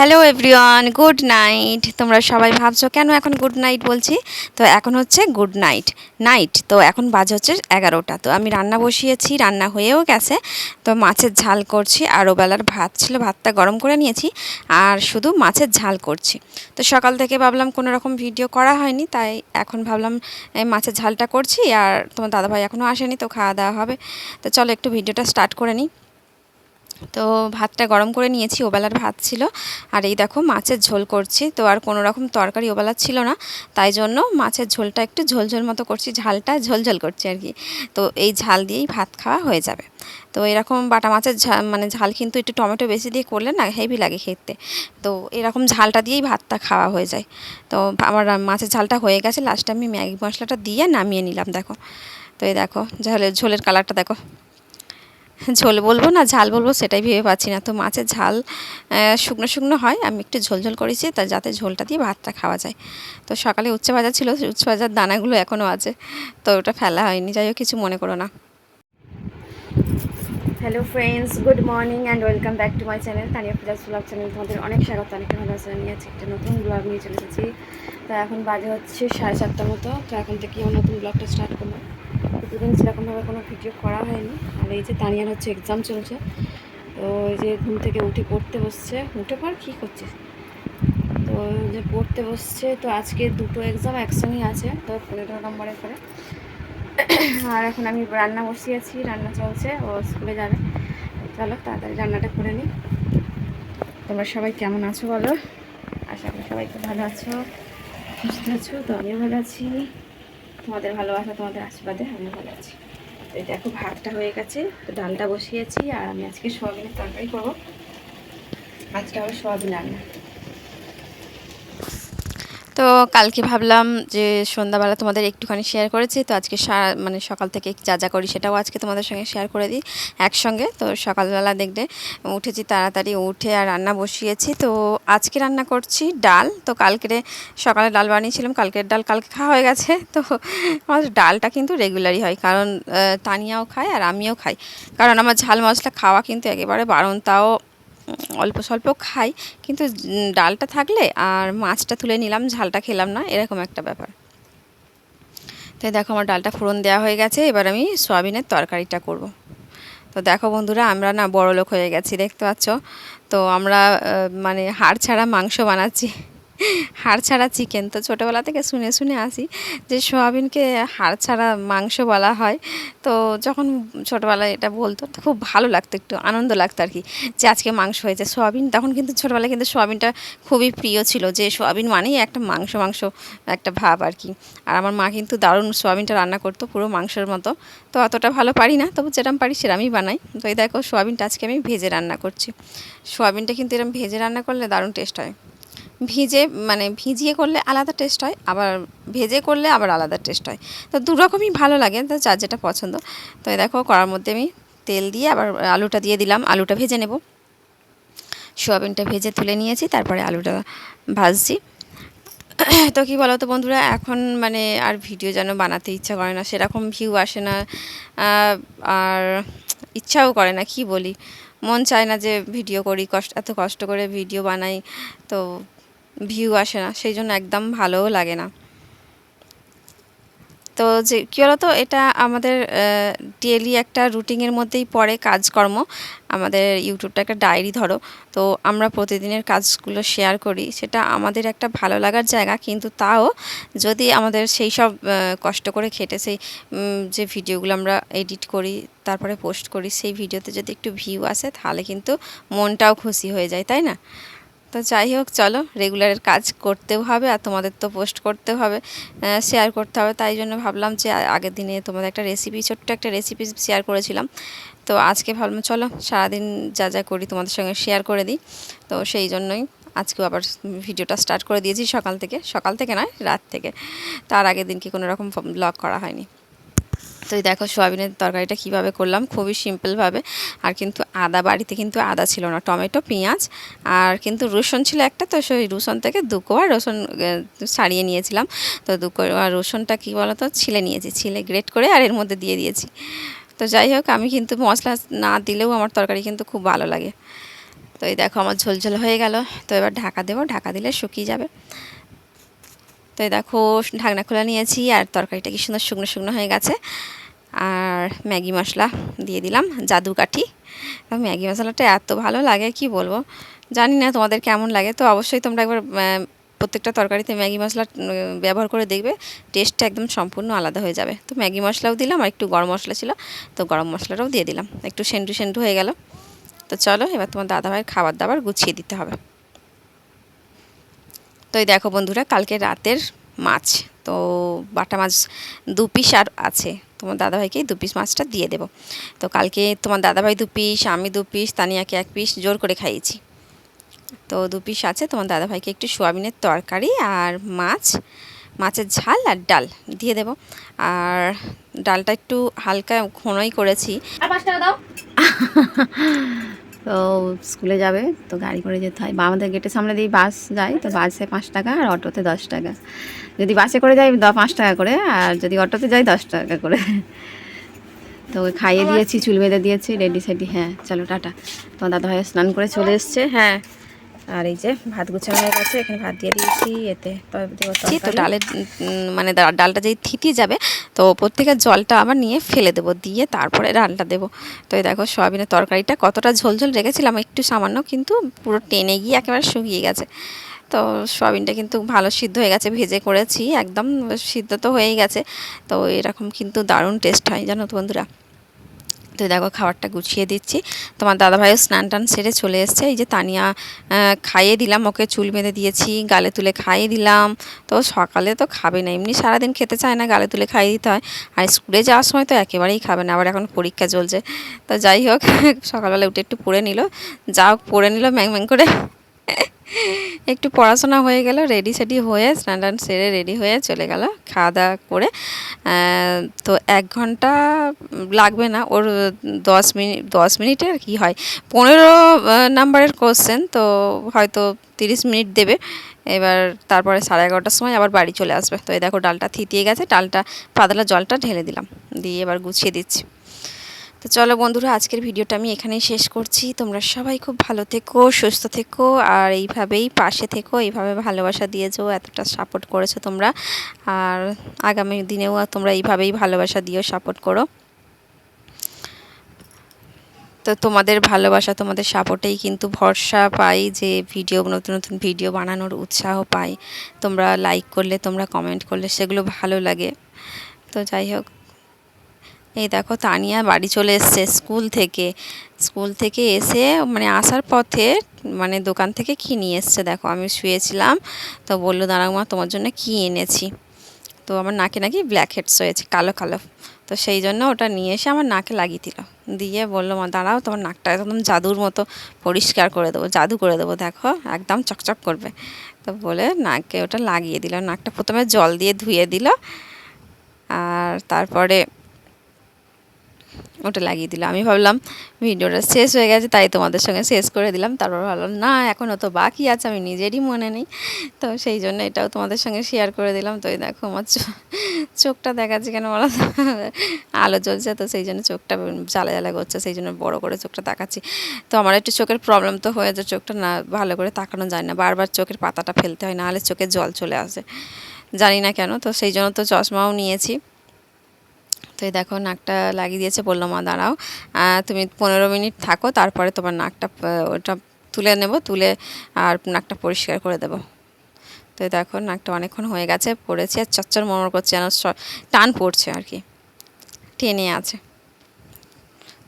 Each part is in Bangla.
Hello everyone, good night. তোমরা সবাই ভাবছ, কেন এখন গুড নাইট বলছি? তো এখন হচ্ছে গুড নাইট। নাইট, তো এখন বাজে হচ্ছে এগারোটা। তো আমি রান্না বসিয়েছি, রান্না হয়েও গেছে। তো মাছের ঝাল করছি আর ওবেলার ভাত ছিল, ভাতটা গরম করে নিয়েছি, আর শুধু মাছের ঝাল করছি। তো সকাল থেকে ভাবলাম কোনো রকম ভিডিও করা হয়নি, তাই এখন ভাবলাম মাছের ঝালটা করছি, আর তোমার দাদাভাই এখনও আসেনি, তো খাওয়া দাওয়া হবে। তো চলো একটু ভিডিওটা স্টার্ট করে নিই। তো ভাতটা গরম করে নিয়েছি, ওবেলার ভাত ছিল। আর এই দেখো মাছের ঝোল করছি, তো আর কোনো রকম তরকারি ওবেলার ছিল না। তাই জন্য মাছের ঝোলটা একটু ঝোলঝোল মতো করছি, ঝালটা ঝোলঝোল করছি আর কি। তো এই ঝাল দিয়েই ভাত খাওয়া হয়ে যাবে। তো এরকম বাটা মাছের ঝাল মানে ঝাল কিন্তু একটু টমেটো বেশি দিয়ে করলে না হেভি লাগে খেতে। তো এরকম ঝালটা দিয়েই ভাতটা খাওয়া হয়ে যায়। তো আমার মাছের ঝালটা হয়ে গেছে লাস্টে আমি ম্যাগি মশলাটা দিয়ে নামিয়ে নিলাম, দেখো। তো এই দেখো ঝালের, ঝোলের কালারটা দেখো। ঝোল বলব না, ঝাল বলব সেটাই ভেবে পাচ্ছি না। তো মাছের ঝাল শুকনো শুকনো হয়, আমি একটু ঝোল ঝোল করেছি, তা যাতে ঝোলটা দিয়ে ভাতটা খাওয়া যায়। তো সকালে উচ্ছে ভাজা ছিল, উচ্ছে ভাজার দানাগুলো এখনও আছে, তো ওটা ফেলা হয়নি, যাই হোক কিছু মনে করো না। Hello friends good morning and welcome back to my channel Tania ফিজাজ blog channel তোমাদের অনেক স্বাগত অনেক ভালো আছে নিয়ে আছি একটা নতুন ব্লগ নিয়ে চলে এসেছি। তো এখন বাজে হচ্ছে সাড়ে সাতটার মতো, তো এখন থেকে নতুন ব্লগটা স্টার্ট করলাম প্রতিদিন সেরকমভাবে কোনো ভিডিও করা হয়নি। আর এই যে তানিয়ার হচ্ছে এক্সাম চলছে, তো এই যে ঘুম থেকে উঠে পড়তে বসছে। উঠে পর কী করছে? তো যে পড়তে বসছে, তো আজকে দুটো এক্সাম একসঙ্গেই আছে, তো পনেরো নম্বরের করে। আর এখন আমি রান্না বসিয়েছি রান্না চলছে, ও স্কুলে যাবে। চলো তাড়াতাড়ি রান্নাটা করে নিই। তোমরা সবাই কেমন আছো বলো? আশা করি সবাই খুব ভালো আছো, সুস্থ আছো, তো আমিও ভালো আছি। তোমাদের ভালোবাসা, তোমাদের আশীর্বাদে আমি ভালো আছি। তো দেখো, ভাতটা হয়ে গেছে, তো ডালটা বসিয়েছি, আর আমি আজকে সোয়াবিনের তরকারি করব। আজকে আবার সোয়াবিন রান্না। কালকে ভাবলাম যে সন্ধ্যাবেলা তোমাদের একটুখানি শেয়ার করেছি, তো আজকে মানে সকাল থেকে যা যা করি সেটাও আজকে তোমাদের সঙ্গে শেয়ার করে দিই একসঙ্গে। তো সকালবেলা দেখবে উঠেছি তাড়াতাড়ি উঠে আর রান্না বসিয়েছি। তো আজকে রান্না করছি ডাল, তো কালকে সকালে ডাল বানিয়েছিলাম, কালকের ডাল কালকে খাওয়া হয়ে গেছে। তো আমার ডালটা কিন্তু রেগুলারই হয়, কারণ তানিয়াও খায় আর আমিও খাই। কারণ আমার ঝাল মশলা খাওয়া কিন্তু একেবারে বারণ, তাও অল্প স্বল্প খাই, কিন্তু ডালটা থাকলে আর মাছটা তুলে নিলাম, ঝালটা খেলাম না, এরকম একটা ব্যাপার। তাই দেখো আমার ডালটা ফোড়ন দেওয়া হয়ে গেছে, এবার আমি সোয়াবিনের তরকারিটা করব। তো দেখো বন্ধুরা, আমরা না বড় লোক হয়ে গেছি, দেখতে পাচ্ছ? তো আমরা মানে হাড় ছাড়া মাংস বানাচ্ছি। হাড় ছাড়া চিকেন। তো ছোটোবেলা থেকে শুনে শুনে আসি যে সোয়াবিনকে হাড় ছাড়া মাংস বলা হয়। তো যখন ছোটোবেলায় এটা বলতো, তো খুব ভালো লাগতো, একটু আনন্দ লাগতো আর কি যে আজকে মাংস হয়েছে সোয়াবিন। তখন কিন্তু ছোটোবেলায় কিন্তু সোয়াবিনটা খুবই প্রিয় ছিল যে সোয়াবিন মানেই একটা মাংস মাংস একটা ভাব আর কি। আর আমার মা কিন্তু দারুণ সোয়াবিনটা রান্না করতো পুরো মাংসের মতো। তো অতটা ভালো পারি না, তবু যেরকম পারি সেরমই বানাই। তো এই দেখো, সোয়াবিনটা আজকে আমি ভেজে রান্না করছি। সোয়াবিনটা কিন্তু এরকম ভেজে রান্না করলে দারুণ টেস্ট হয়। ভিজে মানে ভিজিয়ে করলে আলাদা টেস্ট হয়, আবার ভেজে করলে আবার আলাদা টেস্ট হয়। তো দুরকমই ভালো লাগে, তো যার যেটা পছন্দ। তো দেখো করার মধ্যে আমি তেল দিয়ে আবার আলুটা দিয়ে দিলাম, আলুটা ভেজে নেব। সোয়াবিনটা ভেজে তুলে নিয়েছি, তারপরে আলুটা ভাজছি। তো কী বলো তো বন্ধুরা, এখন মানে আর ভিডিও যেন বানাতে ইচ্ছা করে না, সেরকম ভিউ আসে না আর ইচ্ছাও করে না, কি বলি? মন চায় না যে ভিডিও করি, কষ্ট, এত কষ্ট করে ভিডিও বানাই, তো ভিউ আসে না, সেই জন্য একদম ভালোও লাগে না। তো যে, কী বলতো? এটা আমাদের ডেলি একটা রুটিনের মধ্যেই পড়ে কাজকর্ম। আমাদের ইউটিউবটা একটা ডায়েরি ধরো। তো আমরা প্রতিদিনের কাজগুলো শেয়ার করি। সেটা আমাদের একটা ভালো লাগার জায়গা। কিন্তু তাও যদি আমাদের সেই সব কষ্ট করে খেটে সেই যে ভিডিওগুলো আমরা এডিট করি, তারপরে পোস্ট করি, সেই ভিডিওতে যদি একটু ভিউ আসে, তাহলে কিন্তু মনটাও খুশি হয়ে যায়, তাই না? তো যাই হোক, চলো রেগুলারের কাজ করতেও হবে আর তোমাদের তো পোস্ট করতেও হবে শেয়ার করতে হবে। তাই জন্য ভাবলাম যে আগের দিনে তোমাদের একটা রেসিপি ছোট্ট একটা রেসিপি শেয়ার করেছিলাম। তো আজকে ভাবলাম, চলো, সারাদিন যা যা করি তোমাদের সঙ্গে শেয়ার করে দিই। তো সেই জন্যই আজকেও আবার ভিডিওটা স্টার্ট করে দিয়েছি সকাল থেকে। সকাল থেকে নয়, রাত থেকে। তার আগের দিন কি কোনো রকম ব্লগ করা হয়নি। তো এই দেখো সোয়াবিনের তরকারিটা কীভাবে করলাম? খুবই সিম্পলভাবে আর কিন্তু আদা, বাড়িতে কিন্তু আদা ছিল না। টমেটো, পেঁয়াজ আর কিন্তু রসুন ছিল একটা, তো সেই রসুন থেকে দু কোয়া রসুন ছাড়িয়ে নিয়েছিলাম। তো দু কোয়া রসুনটা কী বলতো? ছিলে নিয়েছি, ছিলে গ্রেট করে আর এর মধ্যে দিয়ে দিয়েছি। তো যাই হোক, আমি কিন্তু মশলা না দিলেও আমার তরকারি কিন্তু খুব ভালো লাগে। তো এই দেখো আমার ঝোলঝোল হয়ে গেল। তো এবার ঢাকা দেবো। ঢাকা দিলে শুকিয়ে যাবে। তো এই দেখো, ঢাকনা খোলা নিয়েছি, আর তরকারিটা কি সুন্দর শুকনো শুকনো হয়ে গেছে। আর ম্যাগি মশলা দিয়ে দিলাম জাদু কাঠি। ম্যাগি মশলাটা এত ভালো লাগে, কি বলব? জানি না তোমাদের কেমন লাগে, তো অবশ্যই তোমরা একবার প্রত্যেকটা তরকারিতে ম্যাগি মশলা ব্যবহার করে দেখবে, টেস্টটা একদম সম্পূর্ণ আলাদা হয়ে যাবে। তো ম্যাগি মশলাও দিলাম, আর একটু গরম মশলা ছিল, তো গরম মশলাটাও দিয়ে দিলাম। একটু সেন্টু সেন্টু হয়ে গেল। তো চলো, এবার তোমার দাদাভাইয়ের খাবার দাবার গুছিয়ে দিতে হবে। তো এই দেখো বন্ধুরা কালকে রাতের মাছ। তো বাটা মাছ দু পিস আর আছে। তোমার দাদাভাইকে দু পিস মাছটা দিয়ে দেবো। তো কালকে তোমার দাদাভাই দু পিস আমি দু পিস তানিয়াকে এক পিস জোর করে খাইয়েছি। তো দু পিস আছে তোমার দাদাভাইকে একটু সোয়াবিনের তরকারি আর মাছ মাছের ঝাল আর ডাল দিয়ে দেবো। আর ডালটা একটু হালকা ঘনই করেছি। আর পাঁচ টাকা দাও। তো স্কুলে যাবে, তো গাড়ি করে যেতে হয়। বা আমাদের গেটের সামনে দিয়ে বাস যায়, তো বাসে পাঁচ টাকা আর অটোতে দশ টাকা। যদি বাসে করে যাই পাঁচ টাকা করে, আর যদি অটোতে যাই, দশ টাকা করে। তো খাইয়ে দিয়েছি, চুল বেঁধে দিয়েছি রেডি সেডি হ্যাঁ চলো, টাটা। তোমার দাদা ভাই স্নান করে চলে এসছে। হ্যাঁ। আর এই যে ভাত গুছানো হয়ে গেছে, এখানে ভাত দিয়ে দিয়েছি, এতে তো ডালের মানে ডালটা যেই থিতিয়ে যাবে, তো ওপর থেকে জলটা আবার নিয়ে ফেলে দেবো, দিয়ে তারপরে ডালটা দেবো। তো এই দেখো, সয়াবিনের তরকারিটা কতটা ঝোলঝোল রেখেছিলাম, একটু সামান্য কিন্তু পুরো টেনে গিয়ে একেবারে শুকিয়ে গেছে। তো সয়াবিনটা কিন্তু ভালো সিদ্ধ হয়ে গেছে, ভেজে করেছি, একদম সিদ্ধ তো হয়েই গেছে। তো এরকম কিন্তু দারুণ টেস্ট হয়, জানো তো বন্ধুরা। তো দেখো খাবারটা গুছিয়ে দিচ্ছি। তোমার দাদাভাইও স্নান টান সেরে চলে এসছে। এই যে তানিয়া খাইয়ে দিলাম। ওকে চুল বেঁধে দিয়েছি, গালে তুলে খাইয়ে দিলাম। তো সকালে তো খাবে না, এমনি সারাদিন খেতে চায় না, গালে তুলে খাইয়ে দিতে হয়। আর স্কুলে যাওয়ার সময় তো একেবারেই খাবে না, আবার এখন পরীক্ষা চলছে। তো যাই হোক, সকালবেলা উঠে একটু পড়ে নিল। যা হোক, পড়ে নিল, ম্যাং ম্যাং করে। একটু পড়াশোনা হয়ে গেল রেডি সেডি হয়ে স্নান টান সেরে রেডি হয়ে চলে গেল, খাওয়া দাওয়া করে। তো এক ঘণ্টা লাগবে না, ওর দশ মিনিট দশ মিনিটের কি হয়? পনেরো নাম্বারের কোশ্চেন তো হয়তো তিরিশ মিনিট দেবে। এবার তারপরে সাড়ে এগারোটার সময় আবার বাড়ি চলে আসবে। তো এই দেখো, ডালটা থিতিয়ে গেছে, ডালটা, পাতলা জলটা ঢেলে দিলাম। দিয়ে এবার গুছিয়ে দিচ্ছি। তো চলো বন্ধুরা, আজকের ভিডিওটা আমি এখানেই শেষ করছি। তোমরা সবাই খুব ভালো থেকো, সুস্থ থেকো, আর এইভাবেই পাশে থেকো, এইভাবে ভালোবাসা দিয়েছ, এতটা সাপোর্ট করেছ তোমরা। আর আগামী দিনেও তোমরা এইভাবেই ভালোবাসা দিও সাপোর্ট করো। তো তোমাদের ভালোবাসা, তোমাদের সাপোর্টেই কিন্তু ভরসা পাই যে ভিডিও, নতুন নতুন ভিডিও বানানোর উৎসাহ পাই। তোমরা লাইক করলে, তোমরা কমেন্ট করলে, সেগুলো ভালো লাগে। তো যাই হোক এই দেখো তানিয়া বাড়ি চলে এসছে স্কুল থেকে। স্কুল থেকে এসে মানে আসার পথে মানে দোকান থেকে কী নিয়ে এসছে দেখো, আমি শুয়েছিলাম তো বলল, দাঁড়াও মা, তোমার জন্য কী এনেছি? তো আমার নাকে নাকি ব্ল্যাক হেডস হয়েছে, কালো কালো। তো সেই জন্য ওটা নিয়ে এসে আমার নাকে লাগিয়ে দিল। দিয়ে বলল, মা, দাঁড়াও, তোমার নাকটা একদম জাদুর মতো পরিষ্কার করে দেবো, জাদু করে দেবো, দেখো, একদম চকচক করবে। তো বলে নাকে ওটা লাগিয়ে দিল, নাকটা প্রথমে জল দিয়ে ধুয়ে দিল, আর তারপরে ওটা লাগিয়ে দিলাম আমি ভাবলাম, ভিডিওটা শেষ হয়ে গেছে, তাই তোমাদের সঙ্গে শেষ করে দিলাম। তারপর ভাবলাম, না এখনও তো বাকি আছে, আমি নিজেরই মনে নেই। তো সেই জন্য এটাও তোমাদের সঙ্গে শেয়ার করে দিলাম। তো দেখো, আমার চোখটা দেখাচ্ছে কেন বলো আলো জ্বলছে, তো সেই জন্য চোখটা জ্বালা জ্বালা করছে, সেই জন্য বড় করে চোখটা তাকাচ্ছি তো আমার একটু চোখের প্রবলেম তো হয়েছে চোখটা না ভালো করে তাকানো যায় না। বারবার চোখের পাতাটা ফেলতে হয়, নাহলে চোখে জল চলে আসে। জানি না কেন, তো সেই জন্য তো চশমাও নিয়েছি। তো এই দেখো, নাকটা লাগিয়ে দিয়েছে, বলল, মা, দাঁড়াও তুমি পনেরো মিনিট থাকো, তারপরে তোমার নাকটা ওটা তুলে নেব, তুলে আর নাকটা পরিষ্কার করে দেবো। তো দেখো, নাকটা অনেকক্ষণ হয়ে গেছে, পড়েছে, আর চচ্চর মরমর করছে, যেন টান পড়ছে আর কি, টেনে আছে।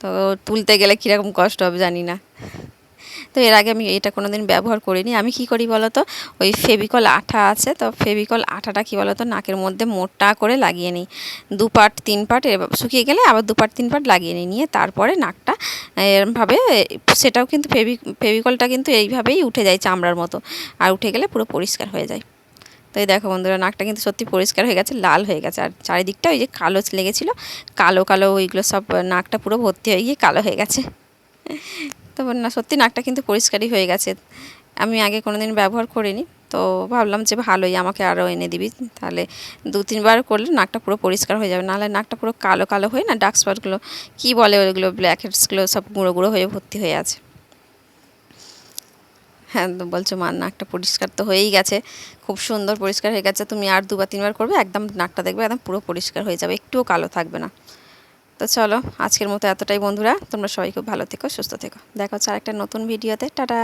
তো তুলতে গেলে কীরকম কষ্ট হবে জানি না। তো এর আগে আমি এটা কোনো দিন ব্যবহার করিনি। আমি কি করি বলো তো ওই ফেভিকল আঠা আছে তো ফেভিকল আঠাটা কি বলো তো নাকের মধ্যে মোটা করে লাগিয়ে নিই। দু পার্ট, তিন এভাবে শুকিয়ে গেলে আবার দু পার্ট, তিন পার্ট লাগিয়ে নিই। নিয়ে তারপরে নাকটা এরমভাবে সেটাও কিন্তু ফেভি, ফেভিকলটা কিন্তু এইভাবেই উঠে যায় চামড়ার মতো। আর উঠে গেলে পুরো পরিষ্কার হয়ে যায়। তো এই দেখো বন্ধুরা, নাকটা কিন্তু সত্যি পরিষ্কার হয়ে গেছে, লাল হয়ে গেছে। আর চারিদিকটা ওই যে কালো লেগেছিলো, কালো কালো ওইগুলো সব নাকটা পুরো ভর্তি হয়ে গিয়ে কালো হয়ে গেছে। তো না, সত্যি নাকটা কিন্তু পরিষ্কারই হয়ে গেছে। আমি আগে কোনো দিন ব্যবহার করিনি, তো ভাবলাম যে ভালোই, আমাকে আরও এনে দিবি। তাহলে দু, তিনবার করলে নাকটা পুরো পরিষ্কার হয়ে যাবে। নাহলে নাকটা পুরো কালো কালো হয়ে না ডার্ক স্পটগুলো কী বলে ওইগুলো ব্ল্যাক হেডসগুলো সব গুঁড়ো গুঁড়ো হয়ে ভর্তি হয়ে আছে। হ্যাঁ বলছো মার নাকটা পরিষ্কার তো হয়েই গেছে, খুব সুন্দর পরিষ্কার হয়ে গেছে, তুমি আর দুবার, তিনবার করবে, একদম নাকটা দেখবে, একদম পুরো পরিষ্কার হয়ে যাবে, একটুও কালো থাকবে না। তো চলো, আজকের মতো এতটাই বন্ধুরা। তোমরা সবাই খুব ভালো থেকো, সুস্থ থেকো। দেখা হচ্ছে আরেকটা নতুন ভিডিওতে। টাটা!